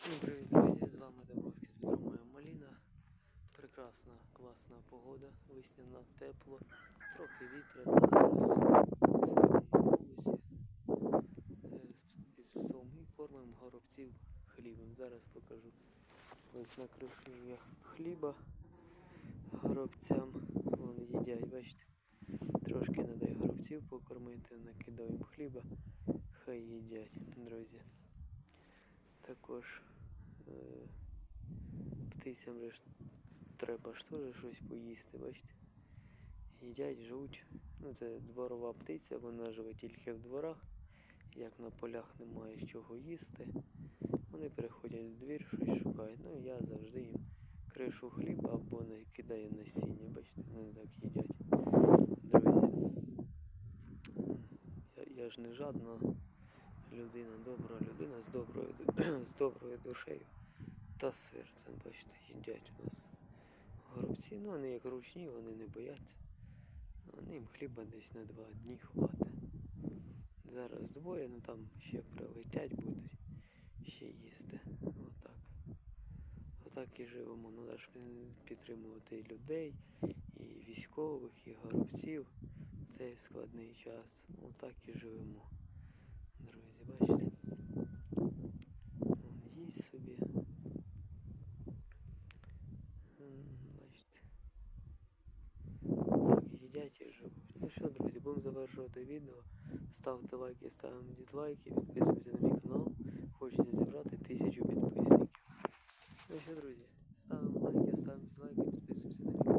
Всім привіт, друзі! З вами Домовський з Дмитром Моя Маліна. Прекрасна, класна погода, весняна, тепло, трохи вітряно. Зараз сидимо на вулиці е, з- псом і кормимо горобців хлібом. Зараз покажу. Ось накришив я хліба горобцям. Вони їдять, бачите. Трошки треба горобців покормити, накидаю їм хліба, хай їдять, друзі. Також е, птицям треба ж теж щось поїсти, бачите? Їдять, живуть. Ну, це дворова птиця, вона живе тільки в дворах. Як на полях немає з чого їсти. Вони переходять в двір, щось шукають. Ну я завжди їм кришу хліба або не кидаю насіння, бачите, вони так їдять. Друзі. Я, я ж не жадна людина, добра людина з доброю, з доброю душею та серцем, бачите, їдять у нас горобці. Ну, вони як ручні, вони не бояться. Вони їм хліба десь на два дні хватить. Зараз двоє, ну там ще прилетять будуть, ще їсти. Отак. Отак і живемо. Надо ж підтримувати і людей, і військових, і горобців цей складний час. Отак і живемо. Друзі, бачите? Вон їсть собі. М, Бачите. Так, їдять і живуть. Ну що, друзі, будемо завершувати відео. Ставте лайки, ставимо дизлайки, підписуємося на мій канал. Хочеться зібрати тисячу підписників. Ну що, друзі, ставимо лайки, ставимо дизлайки, підписуємося на мій канал. Всім пока-пока.